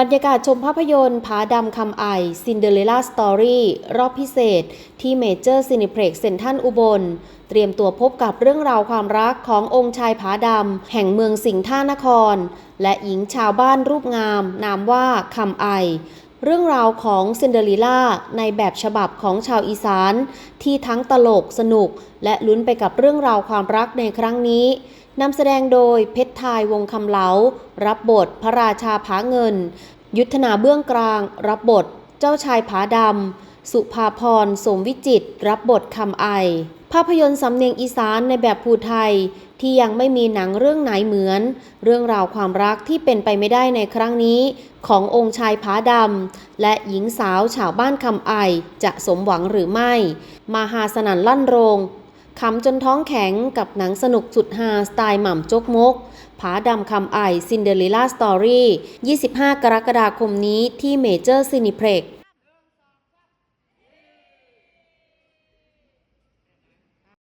บรรยากาศชมภาพยนตร์ผาดำคำไอซินเดอเรลล่าสตอรี่รอบพิเศษ ที่เมเจอร์ซินิเพล็กเซนทันอุบล เตรียมตัวพบกับเรื่องราวความรักขององค์ชายผาดำ แห่งเมืองสิงห์ท่านคร และหญิงชาวบ้านรูปงาม นามว่าคำไอ เรื่องราวของซินเดอเรลล่าในแบบฉบับของชาวอีสาน ที่ทั้งตลกสนุก และลุ้นไปกับเรื่องราวความรักในครั้งนี้นำแสดงโดยเพชรทายวงคำเหลา รับบทพระราชาผาเงิน ยุทธนาเบื้องกลาง รับบท เจ้าชายผาดำสุภาพรสมวิจิตรรับบทคำไอ ภาพยนตร์สำเนียงอีสานในแบบภูไทยที่ยังไม่มีหนังเรื่องไหนเหมือน เรื่องราวความรักที่เป็นไปไม่ได้ในครั้งนี้ ขององค์ชายผาดำ และหญิงสาวชาวบ้านคำไอจะสมหวังหรือไม่ มาหาสนันลั่นโรงขำจนท้องแข็งกับหนังสนุกสุดฮาสไตล์หม่ำจกมก ผาดำคำไอซินเดอเรลล่าสตอรี่ 25 กรกฎาคมนี้ที่เมเจอร์ซินิเพล็ก